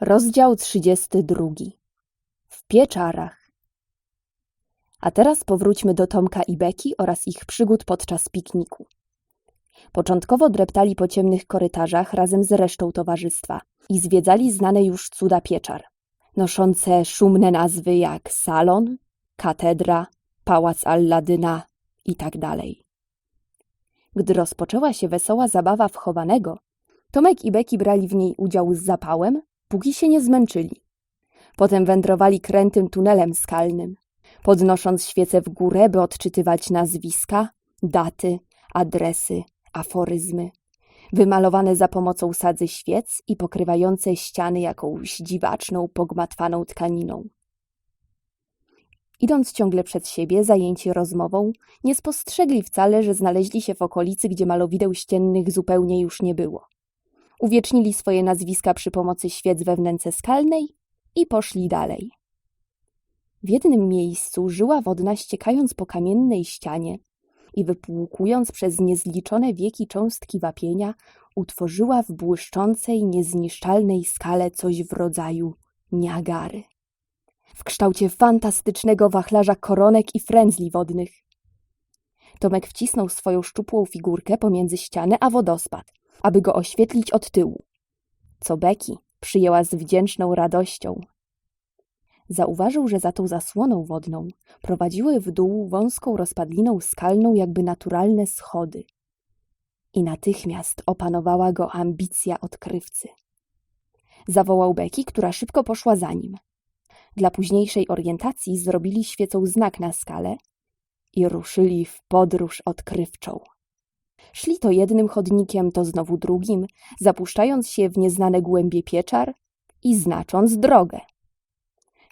Rozdział 32. W pieczarach. A teraz powróćmy do Tomka i Beki oraz ich przygód podczas pikniku. Początkowo dreptali po ciemnych korytarzach razem z resztą towarzystwa i zwiedzali znane już cuda pieczar, noszące szumne nazwy jak salon, katedra, pałac Alladyna i tak. Gdy rozpoczęła się wesoła zabawa w chowanego, Tomek i Beki brali w niej udział z zapałem, póki się nie zmęczyli. Potem wędrowali krętym tunelem skalnym, podnosząc świece w górę, by odczytywać nazwiska, daty, adresy, aforyzmy, wymalowane za pomocą sadzy świec i pokrywające ściany jakąś dziwaczną, pogmatwaną tkaniną. Idąc ciągle przed siebie, zajęci rozmową, nie spostrzegli wcale, że znaleźli się w okolicy, gdzie malowideł ściennych zupełnie już nie było. Uwiecznili swoje nazwiska przy pomocy świec we wnęce skalnej i poszli dalej. W jednym miejscu żyła wodna ściekając po kamiennej ścianie i wypłukując przez niezliczone wieki cząstki wapienia, utworzyła w błyszczącej, niezniszczalnej skale coś w rodzaju Niagary. W kształcie fantastycznego wachlarza koronek i frędzli wodnych. Tomek wcisnął swoją szczupłą figurkę pomiędzy ścianę a wodospad, aby go oświetlić od tyłu, co Beki przyjęła z wdzięczną radością. Zauważył, że za tą zasłoną wodną prowadziły w dół wąską rozpadliną skalną jakby naturalne schody. I natychmiast opanowała go ambicja odkrywcy. Zawołał Beki, która szybko poszła za nim. Dla późniejszej orientacji zrobili świecą znak na skalę i ruszyli w podróż odkrywczą. Szli to jednym chodnikiem, to znowu drugim, zapuszczając się w nieznane głębie pieczar i znacząc drogę.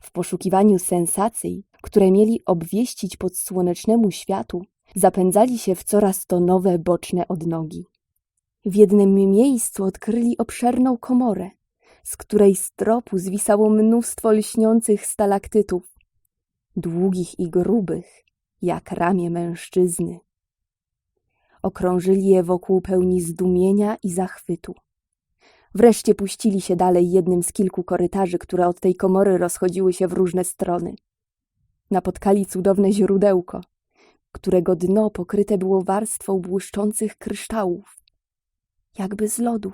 W poszukiwaniu sensacji, które mieli obwieścić podsłonecznemu światu, zapędzali się w coraz to nowe boczne odnogi. W jednym miejscu odkryli obszerną komorę, z której z tropu zwisało mnóstwo lśniących stalaktytów, długich i grubych, jak ramię mężczyzny. Okrążyli je wokół pełni zdumienia i zachwytu. Wreszcie puścili się dalej jednym z kilku korytarzy, które od tej komory rozchodziły się w różne strony. Napotkali cudowne źródełko, którego dno pokryte było warstwą błyszczących kryształów, jakby z lodu.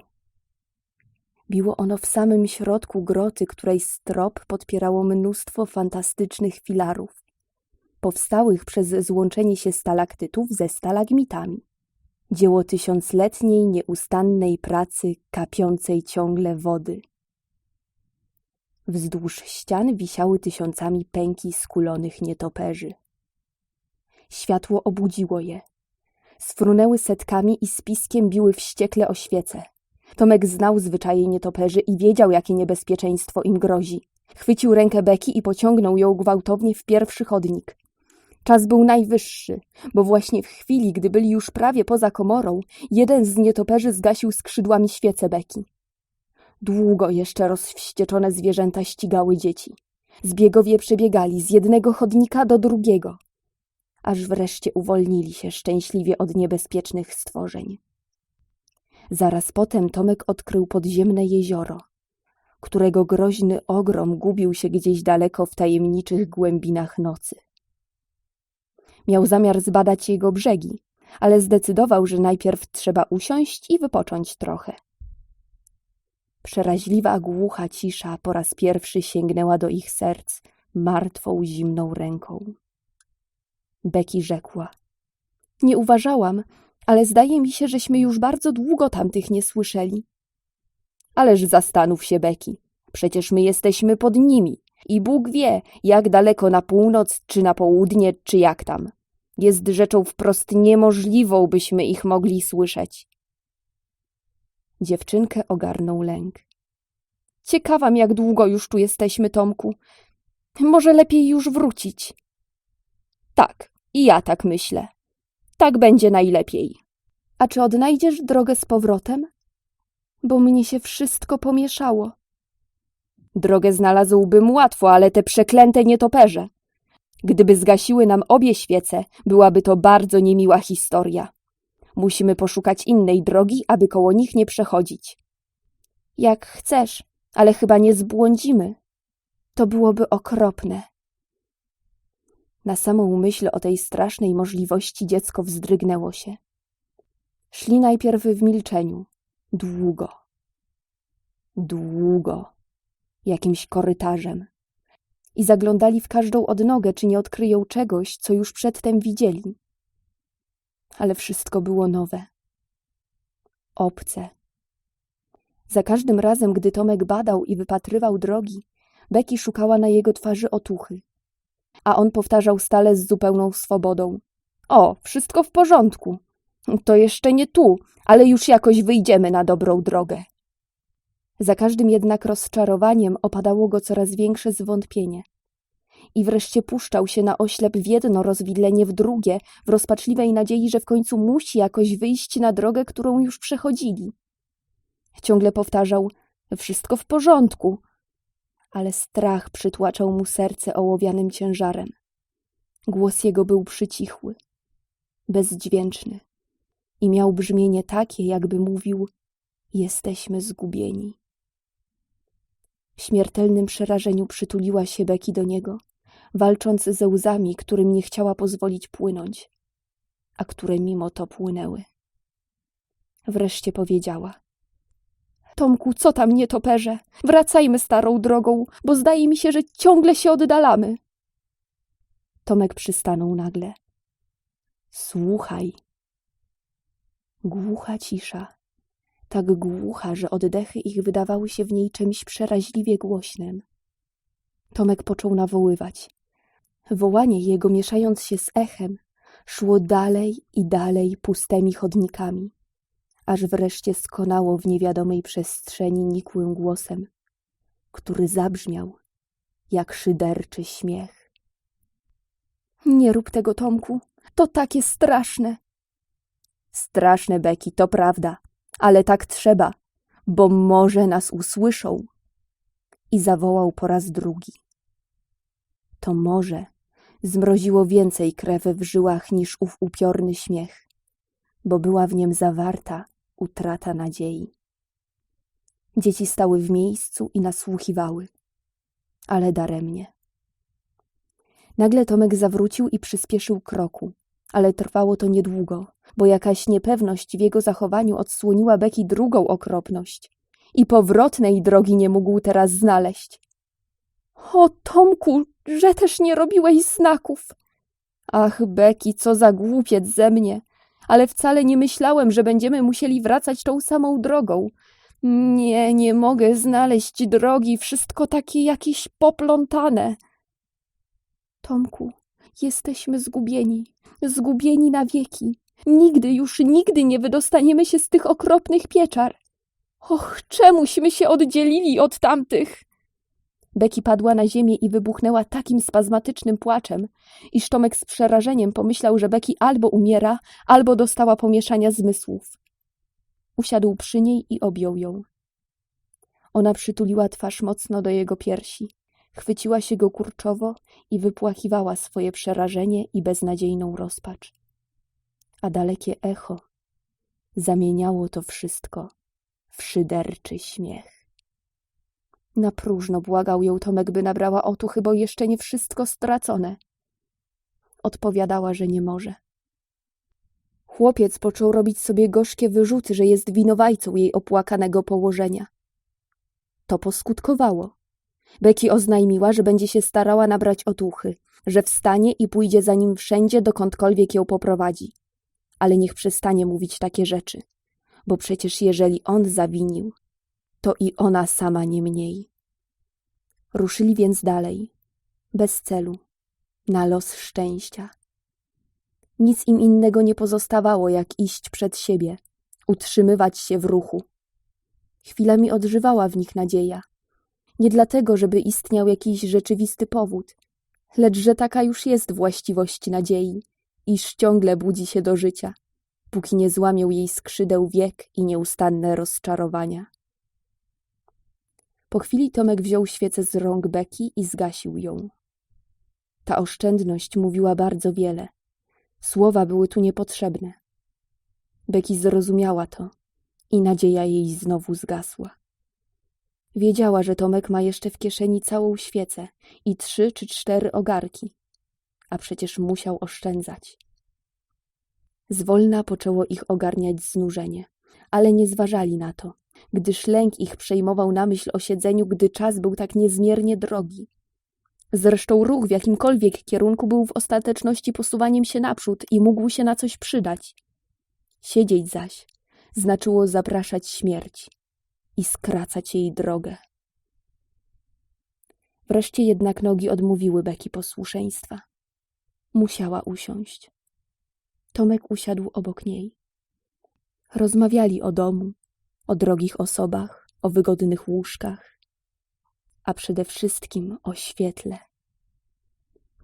Biło ono w samym środku groty, której strop podpierało mnóstwo fantastycznych filarów, powstałych przez złączenie się stalaktytów ze stalagmitami dzieło tysiącletniej, nieustannej pracy, kapiącej ciągle wody. Wzdłuż ścian wisiały tysiącami pęki skulonych nietoperzy. Światło obudziło je. Sfrunęły setkami i spiskiem biły wściekle o świece. Tomek znał zwyczaje nietoperzy i wiedział, jakie niebezpieczeństwo im grozi. Chwycił rękę Beki i pociągnął ją gwałtownie w pierwszy chodnik. Czas był najwyższy, bo właśnie w chwili, gdy byli już prawie poza komorą, jeden z nietoperzy zgasił skrzydłami świece beki. Długo jeszcze rozwścieczone zwierzęta ścigały dzieci. Zbiegowie przebiegali z jednego chodnika do drugiego, aż wreszcie uwolnili się szczęśliwie od niebezpiecznych stworzeń. Zaraz potem Tomek odkrył podziemne jezioro, którego groźny ogrom gubił się gdzieś daleko w tajemniczych głębinach nocy. Miał zamiar zbadać jego brzegi, ale zdecydował, że najpierw trzeba usiąść i wypocząć trochę. Przeraźliwa, głucha cisza po raz pierwszy sięgnęła do ich serc martwą, zimną ręką. Becky rzekła: Nie uważałam, ale zdaje mi się, żeśmy już bardzo długo tamtych nie słyszeli. Ależ zastanów się, Becky. Przecież my jesteśmy pod nimi i Bóg wie, jak daleko na północ, czy na południe, czy jak tam. Jest rzeczą wprost niemożliwą, byśmy ich mogli słyszeć. Dziewczynkę ogarnął lęk. Ciekawam, jak długo już tu jesteśmy, Tomku. Może lepiej już wrócić. Tak, i ja tak myślę. Tak będzie najlepiej. A czy odnajdziesz drogę z powrotem? Bo mnie się wszystko pomieszało. Drogę znalazłbym łatwo, ale te przeklęte nietoperze. Gdyby zgasiły nam obie świece, byłaby to bardzo niemiła historia. Musimy poszukać innej drogi, aby koło nich nie przechodzić. Jak chcesz, ale chyba nie zbłądzimy. To byłoby okropne. Na samą myśl o tej strasznej możliwości dziecko wzdrygnęło się. Szli najpierw w milczeniu, długo, długo, jakimś korytarzem i zaglądali w każdą odnogę, czy nie odkryją czegoś, co już przedtem widzieli. Ale wszystko było nowe, obce. Za każdym razem, gdy Tomek badał i wypatrywał drogi, Becky szukała na jego twarzy otuchy. A on powtarzał stale z zupełną swobodą. O, wszystko w porządku. To jeszcze nie tu, ale już jakoś wyjdziemy na dobrą drogę. Za każdym jednak rozczarowaniem opadało go coraz większe zwątpienie. I wreszcie puszczał się na oślep w jedno rozwidlenie, w drugie, w rozpaczliwej nadziei, że w końcu musi jakoś wyjść na drogę, którą już przechodzili. Ciągle powtarzał: Wszystko w porządku. Ale strach przytłaczał mu serce ołowianym ciężarem. Głos jego był przycichły, bezdźwięczny i miał brzmienie takie, jakby mówił: Jesteśmy zgubieni. W śmiertelnym przerażeniu przytuliła się Beki do niego, walcząc ze łzami, którym nie chciała pozwolić płynąć, a które mimo to płynęły. Wreszcie powiedziała: Tomku, co tam nietoperze? Wracajmy starą drogą, bo zdaje mi się, że ciągle się oddalamy. Tomek przystanął nagle. Słuchaj. Głucha cisza. Tak głucha, że oddechy ich wydawały się w niej czymś przeraźliwie głośnym. Tomek począł nawoływać. Wołanie jego, mieszając się z echem, szło dalej i dalej pustymi chodnikami aż wreszcie skonało w niewiadomej przestrzeni nikłym głosem, który zabrzmiał jak szyderczy śmiech. Nie rób tego, Tomku, to takie straszne. Straszne, Beki, to prawda, ale tak trzeba, bo może nas usłyszą. I zawołał po raz drugi. To może zmroziło więcej krewy w żyłach niż ów upiorny śmiech, bo była w niem zawarta utrata nadziei. Dzieci stały w miejscu i nasłuchiwały, ale daremnie. Nagle Tomek zawrócił i przyspieszył kroku, ale trwało to niedługo, bo jakaś niepewność w jego zachowaniu odsłoniła Beki drugą okropność i powrotnej drogi nie mógł teraz znaleźć. O, Tomku, że też nie robiłeś znaków! Ach, Beki, co za głupiec ze mnie! ale wcale nie myślałem, że będziemy musieli wracać tą samą drogą. Nie, nie mogę znaleźć drogi, wszystko takie jakieś poplątane. Tomku, jesteśmy zgubieni, zgubieni na wieki. Nigdy, już nigdy nie wydostaniemy się z tych okropnych pieczar. Och, czemuśmy się oddzielili od tamtych? Beki padła na ziemię i wybuchnęła takim spazmatycznym płaczem, iż Tomek z przerażeniem pomyślał, że Beki albo umiera, albo dostała pomieszania zmysłów. Usiadł przy niej i objął ją. Ona przytuliła twarz mocno do jego piersi, chwyciła się go kurczowo i wypłachiwała swoje przerażenie i beznadziejną rozpacz. A dalekie echo zamieniało to wszystko w szyderczy śmiech. Na próżno błagał ją Tomek, by nabrała otuchy, bo jeszcze nie wszystko stracone. Odpowiadała, że nie może. Chłopiec począł robić sobie gorzkie wyrzuty, że jest winowajcą jej opłakanego położenia. To poskutkowało. Becky oznajmiła, że będzie się starała nabrać otuchy, że wstanie i pójdzie za nim wszędzie, dokądkolwiek ją poprowadzi. Ale niech przestanie mówić takie rzeczy, bo przecież jeżeli on zawinił, to i ona sama nie mniej. Ruszyli więc dalej, bez celu, na los szczęścia. Nic im innego nie pozostawało, jak iść przed siebie, utrzymywać się w ruchu. Chwilami odżywała w nich nadzieja. Nie dlatego, żeby istniał jakiś rzeczywisty powód, lecz że taka już jest właściwość nadziei, iż ciągle budzi się do życia, póki nie złamią jej skrzydeł wiek i nieustanne rozczarowania. Po chwili Tomek wziął świecę z rąk Beki i zgasił ją. Ta oszczędność mówiła bardzo wiele. Słowa były tu niepotrzebne. Beki zrozumiała to i nadzieja jej znowu zgasła. Wiedziała, że Tomek ma jeszcze w kieszeni całą świecę i trzy czy cztery ogarki, a przecież musiał oszczędzać. Zwolna poczęło ich ogarniać znużenie, ale nie zważali na to, gdyż lęk ich przejmował na myśl o siedzeniu, gdy czas był tak niezmiernie drogi. Zresztą ruch w jakimkolwiek kierunku był w ostateczności posuwaniem się naprzód i mógł się na coś przydać. Siedzieć zaś znaczyło zapraszać śmierć i skracać jej drogę. Wreszcie jednak nogi odmówiły Beki posłuszeństwa. Musiała usiąść. Tomek usiadł obok niej. Rozmawiali o domu, o drogich osobach, o wygodnych łóżkach, a przede wszystkim o świetle.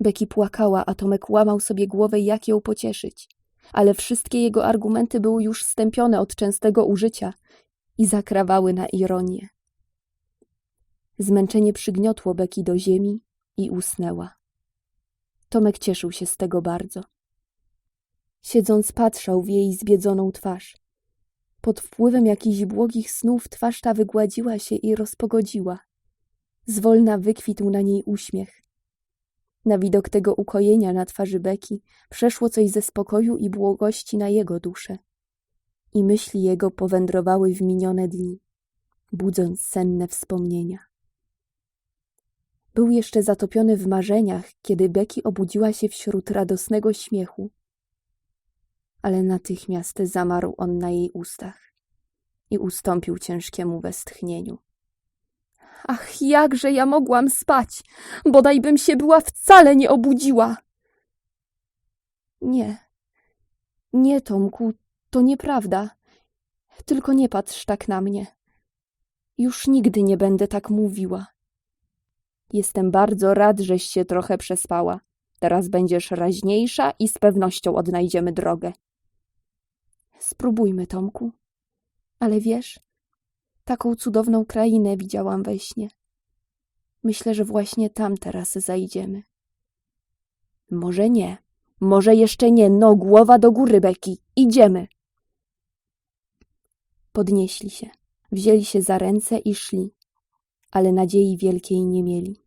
Beki płakała, a Tomek łamał sobie głowę, jak ją pocieszyć, ale wszystkie jego argumenty były już stępione od częstego użycia i zakrawały na ironię. Zmęczenie przygniotło Beki do ziemi i usnęła. Tomek cieszył się z tego bardzo. Siedząc patrzał w jej zbiedzoną twarz. Pod wpływem jakichś błogich snów twarz ta wygładziła się i rozpogodziła. Zwolna wykwitł na niej uśmiech. Na widok tego ukojenia na twarzy Beki przeszło coś ze spokoju i błogości na jego duszę. I myśli jego powędrowały w minione dni, budząc senne wspomnienia. Był jeszcze zatopiony w marzeniach, kiedy Beki obudziła się wśród radosnego śmiechu. Ale natychmiast zamarł on na jej ustach i ustąpił ciężkiemu westchnieniu. Ach, jakże ja mogłam spać! Bodajbym się była wcale nie obudziła! Nie, nie, Tomku, to nieprawda. Tylko nie patrz tak na mnie. Już nigdy nie będę tak mówiła. Jestem bardzo rad, żeś się trochę przespała. Teraz będziesz raźniejsza i z pewnością odnajdziemy drogę. Spróbujmy, Tomku. Ale wiesz, taką cudowną krainę widziałam we śnie. Myślę, że właśnie tam teraz zajdziemy. Może nie, może jeszcze nie, no głowa do góry, Beki, idziemy. Podnieśli się, wzięli się za ręce i szli, ale nadziei wielkiej nie mieli.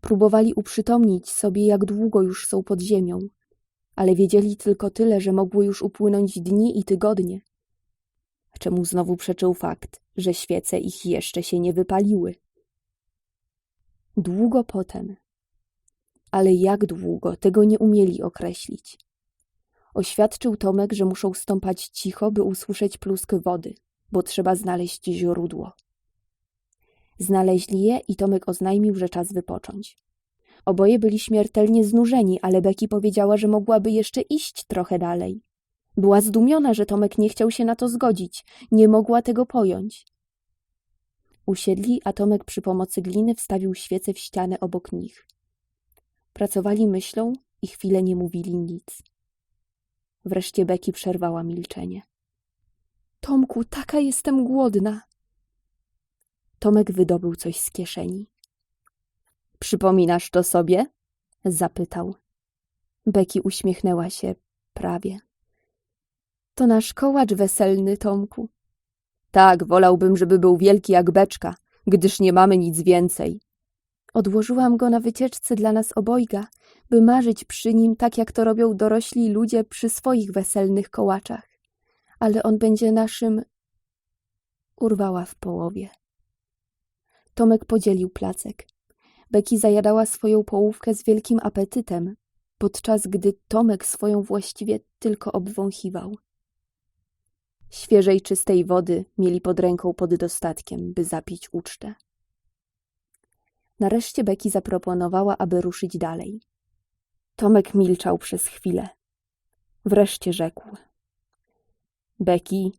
Próbowali uprzytomnić sobie, jak długo już są pod ziemią, ale wiedzieli tylko tyle, że mogły już upłynąć dni i tygodnie. Czemu znowu przeczył fakt, że świece ich jeszcze się nie wypaliły. Długo potem, ale jak długo, tego nie umieli określić. Oświadczył Tomek, że muszą stąpać cicho, by usłyszeć plusk wody, bo trzeba znaleźć źródło. Znaleźli je i Tomek oznajmił, że czas wypocząć. Oboje byli śmiertelnie znużeni, ale Beki powiedziała, że mogłaby jeszcze iść trochę dalej. Była zdumiona, że Tomek nie chciał się na to zgodzić, nie mogła tego pojąć. Usiedli, a Tomek przy pomocy gliny wstawił świecę w ścianę obok nich. Pracowali myślą i chwilę nie mówili nic. Wreszcie Beki przerwała milczenie. Tomku, taka jestem głodna. Tomek wydobył coś z kieszeni. Przypominasz to sobie? zapytał. Beki uśmiechnęła się prawie. To nasz kołacz weselny, Tomku. Tak, wolałbym, żeby był wielki jak beczka, gdyż nie mamy nic więcej. Odłożyłam go na wycieczce dla nas obojga, by marzyć przy nim tak, jak to robią dorośli ludzie przy swoich weselnych kołaczach. Ale on będzie naszym... Urwała w połowie. Tomek podzielił placek. Beki zajadała swoją połówkę z wielkim apetytem, podczas gdy Tomek swoją właściwie tylko obwąchiwał. Świeżej, czystej wody mieli pod ręką pod dostatkiem, by zapić ucztę. Nareszcie Beki zaproponowała, aby ruszyć dalej. Tomek milczał przez chwilę. Wreszcie rzekł. Beki,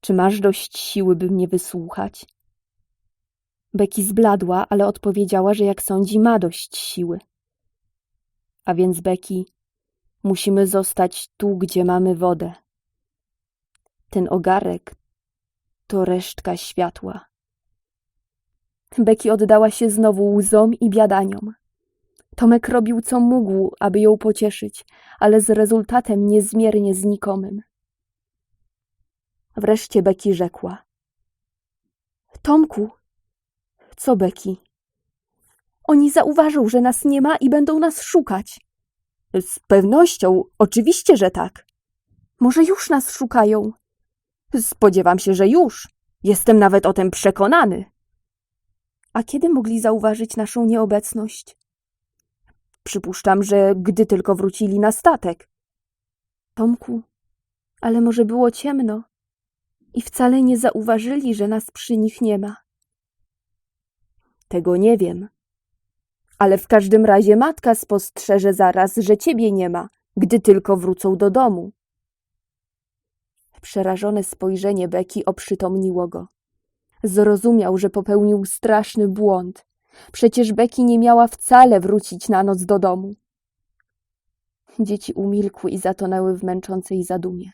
czy masz dość siły, by mnie wysłuchać? Beki zbladła, ale odpowiedziała, że jak sądzi, ma dość siły. A więc, Beki, musimy zostać tu, gdzie mamy wodę. Ten ogarek to resztka światła. Beki oddała się znowu łzom i biadaniom. Tomek robił co mógł, aby ją pocieszyć, ale z rezultatem niezmiernie znikomym. Wreszcie Beki rzekła. Tomku, Co, Beki? Oni zauważą, że nas nie ma i będą nas szukać. Z pewnością, oczywiście, że tak. Może już nas szukają. Spodziewam się, że już. Jestem nawet o tym przekonany. A kiedy mogli zauważyć naszą nieobecność? Przypuszczam, że gdy tylko wrócili na statek. Tomku, ale może było ciemno i wcale nie zauważyli, że nas przy nich nie ma. Tego nie wiem. Ale w każdym razie matka spostrzeże zaraz, że ciebie nie ma, gdy tylko wrócą do domu. Przerażone spojrzenie Beki oprzytomniło go. Zrozumiał, że popełnił straszny błąd. Przecież Beki nie miała wcale wrócić na noc do domu. Dzieci umilkły i zatonęły w męczącej zadumie.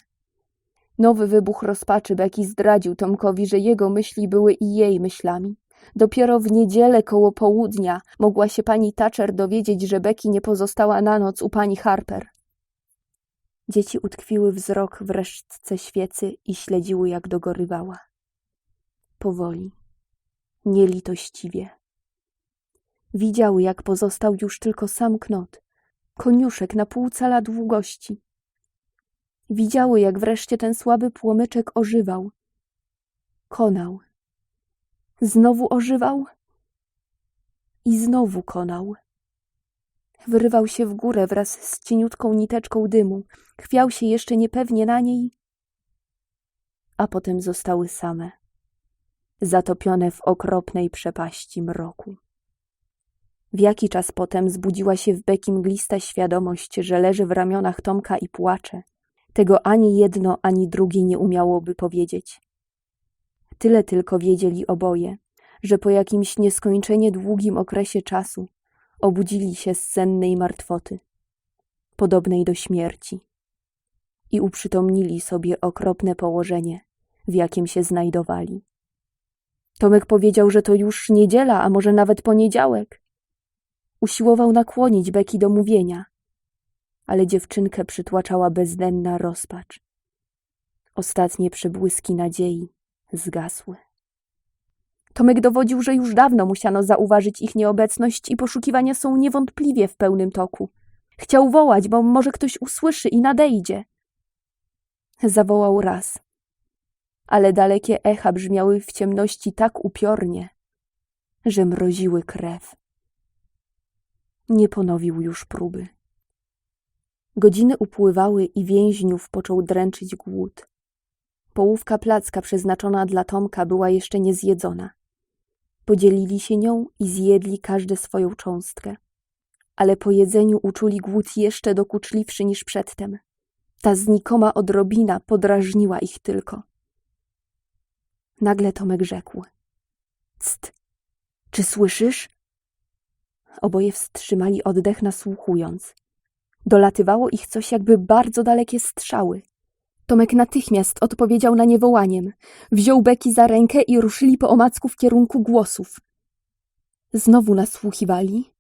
Nowy wybuch rozpaczy Beki zdradził Tomkowi, że jego myśli były i jej myślami. Dopiero w niedzielę koło południa mogła się pani Thatcher dowiedzieć, że Beki nie pozostała na noc u pani Harper. Dzieci utkwiły wzrok w resztce świecy i śledziły, jak dogorywała. Powoli, nielitościwie. Widziały, jak pozostał już tylko sam knot, koniuszek na pół cala długości. Widziały, jak wreszcie ten słaby płomyczek ożywał. Konał. Znowu ożywał i znowu konał. Wyrywał się w górę wraz z cieniutką niteczką dymu, chwiał się jeszcze niepewnie na niej, a potem zostały same, zatopione w okropnej przepaści mroku. W jaki czas potem zbudziła się w Beki mglista świadomość, że leży w ramionach Tomka i płacze. Tego ani jedno, ani drugie nie umiałoby powiedzieć. Tyle tylko wiedzieli oboje, że po jakimś nieskończenie długim okresie czasu obudzili się z sennej martwoty, podobnej do śmierci, i uprzytomnili sobie okropne położenie, w jakim się znajdowali. Tomek powiedział, że to już niedziela, a może nawet poniedziałek. Usiłował nakłonić Beki do mówienia, ale dziewczynkę przytłaczała bezdenna rozpacz. Ostatnie przebłyski nadziei zgasły. Tomek dowodził, że już dawno musiano zauważyć ich nieobecność i poszukiwania są niewątpliwie w pełnym toku. Chciał wołać, bo może ktoś usłyszy i nadejdzie. Zawołał raz, ale dalekie echa brzmiały w ciemności tak upiornie, że mroziły krew. Nie ponowił już próby. Godziny upływały i więźniów począł dręczyć głód. Połówka placka przeznaczona dla Tomka była jeszcze niezjedzona. Podzielili się nią i zjedli każdy swoją cząstkę. Ale po jedzeniu uczuli głód jeszcze dokuczliwszy niż przedtem. Ta znikoma odrobina podrażniła ich tylko. Nagle Tomek rzekł. Ct, czy słyszysz? Oboje wstrzymali oddech nasłuchując. Dolatywało ich coś jakby bardzo dalekie strzały. Tomek natychmiast odpowiedział na nie wołaniem. Wziął Beki za rękę i ruszyli po omacku w kierunku głosów. Znowu nasłuchiwali.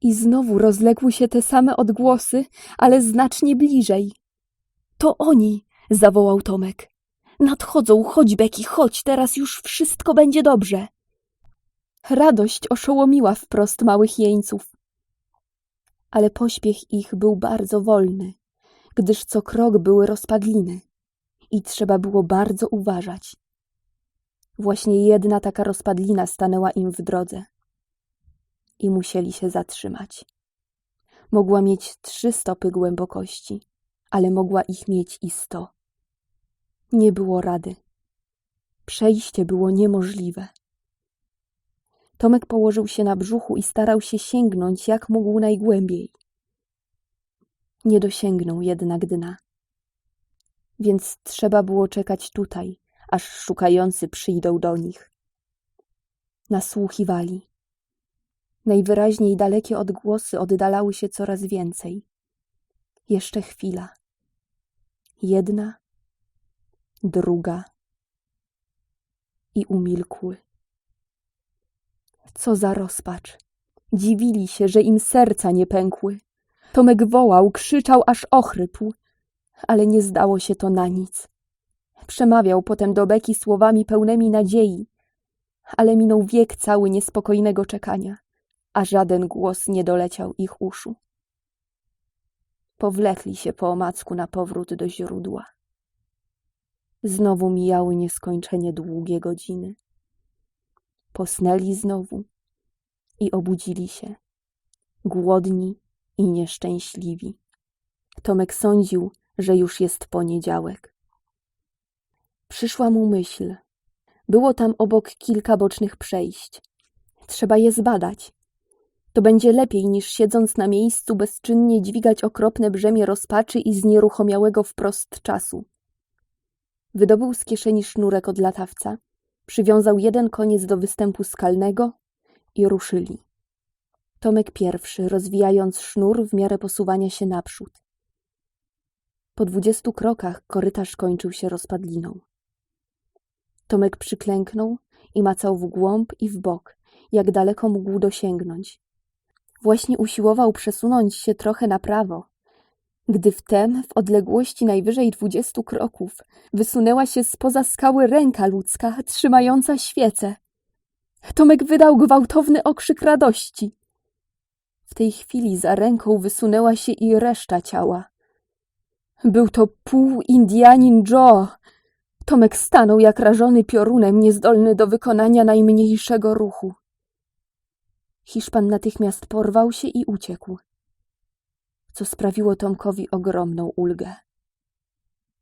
I znowu rozległy się te same odgłosy, ale znacznie bliżej. To oni, zawołał Tomek. Nadchodzą, chodź Beki, chodź, teraz już wszystko będzie dobrze. Radość oszołomiła wprost małych jeńców. Ale pośpiech ich był bardzo wolny gdyż co krok były rozpadliny i trzeba było bardzo uważać. Właśnie jedna taka rozpadlina stanęła im w drodze i musieli się zatrzymać. Mogła mieć trzy stopy głębokości, ale mogła ich mieć i sto. Nie było rady. Przejście było niemożliwe. Tomek położył się na brzuchu i starał się sięgnąć jak mógł najgłębiej. Nie dosięgnął jednak dna. Więc trzeba było czekać tutaj, aż szukający przyjdą do nich. Nasłuchiwali. Najwyraźniej dalekie odgłosy oddalały się coraz więcej. Jeszcze chwila. Jedna, druga i umilkły. Co za rozpacz! Dziwili się, że im serca nie pękły. Tomek wołał, krzyczał, aż ochrypł, ale nie zdało się to na nic. Przemawiał potem do Beki słowami pełnymi nadziei, ale minął wiek cały niespokojnego czekania, a żaden głos nie doleciał ich uszu. Powlekli się po omacku na powrót do źródła. Znowu mijały nieskończenie długie godziny. Posnęli znowu i obudzili się, głodni i nieszczęśliwi. Tomek sądził, że już jest poniedziałek. Przyszła mu myśl. Było tam obok kilka bocznych przejść. Trzeba je zbadać. To będzie lepiej niż siedząc na miejscu bezczynnie dźwigać okropne brzemię rozpaczy i znieruchomiałego wprost czasu. Wydobył z kieszeni sznurek od latawca, przywiązał jeden koniec do występu skalnego i ruszyli. Tomek pierwszy, rozwijając sznur w miarę posuwania się naprzód. Po dwudziestu krokach korytarz kończył się rozpadliną. Tomek przyklęknął i macał w głąb i w bok, jak daleko mógł dosięgnąć. Właśnie usiłował przesunąć się trochę na prawo, gdy wtem, w odległości najwyżej dwudziestu kroków, wysunęła się spoza skały ręka ludzka, trzymająca świecę. Tomek wydał gwałtowny okrzyk radości. W tej chwili za ręką wysunęła się i reszta ciała. Był to pół Indianin Joe. Tomek stanął jak rażony piorunem, niezdolny do wykonania najmniejszego ruchu. Hiszpan natychmiast porwał się i uciekł, co sprawiło Tomkowi ogromną ulgę.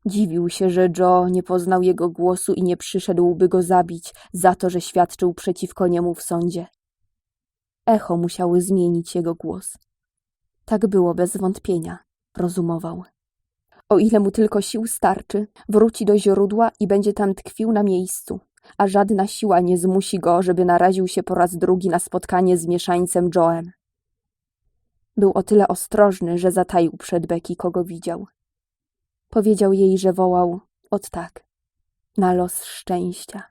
Dziwił się, że Joe nie poznał jego głosu i nie przyszedłby go zabić za to, że świadczył przeciwko niemu w sądzie. Echo musiały zmienić jego głos. Tak było bez wątpienia, rozumował. O ile mu tylko sił starczy, wróci do źródła i będzie tam tkwił na miejscu, a żadna siła nie zmusi go, żeby naraził się po raz drugi na spotkanie z mieszańcem Joem. Był o tyle ostrożny, że zataił przed Becky, kogo widział. Powiedział jej, że wołał od tak, na los szczęścia.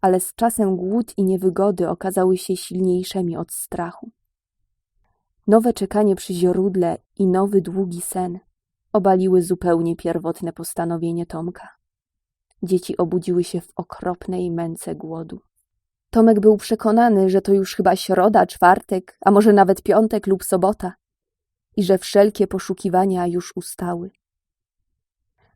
Ale z czasem głód i niewygody okazały się silniejszymi od strachu. Nowe czekanie przy źródle i nowy długi sen obaliły zupełnie pierwotne postanowienie Tomka. Dzieci obudziły się w okropnej męce głodu. Tomek był przekonany, że to już chyba środa, czwartek, a może nawet piątek lub sobota i że wszelkie poszukiwania już ustały.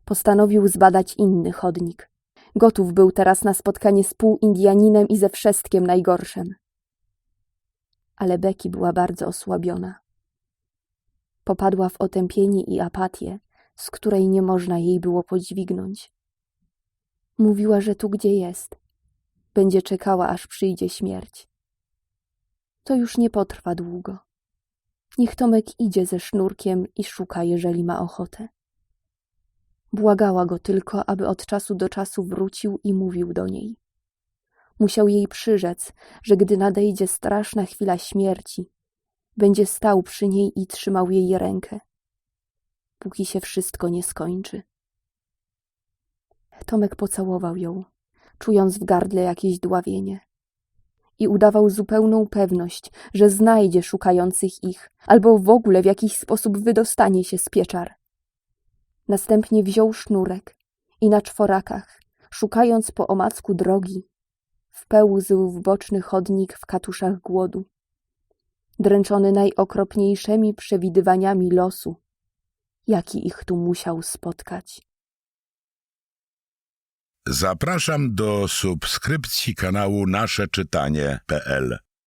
Postanowił zbadać inny chodnik. Gotów był teraz na spotkanie z półindianinem i ze wszystkim najgorszym. Ale Becky była bardzo osłabiona. Popadła w otępienie i apatię, z której nie można jej było podźwignąć. Mówiła, że tu gdzie jest, będzie czekała, aż przyjdzie śmierć. To już nie potrwa długo. Niech Tomek idzie ze sznurkiem i szuka, jeżeli ma ochotę. Błagała go tylko, aby od czasu do czasu wrócił i mówił do niej. Musiał jej przyrzec, że gdy nadejdzie straszna chwila śmierci, będzie stał przy niej i trzymał jej rękę, póki się wszystko nie skończy. Tomek pocałował ją, czując w gardle jakieś dławienie. I udawał zupełną pewność, że znajdzie szukających ich, albo w ogóle w jakiś sposób wydostanie się z pieczar. Następnie wziął sznurek i na czworakach, szukając po omacku drogi, wpełzł w boczny chodnik w katuszach głodu. Dręczony najokropniejszymi przewidywaniami losu, jaki ich tu musiał spotkać. Zapraszam do subskrypcji kanału nasze czytanie.pl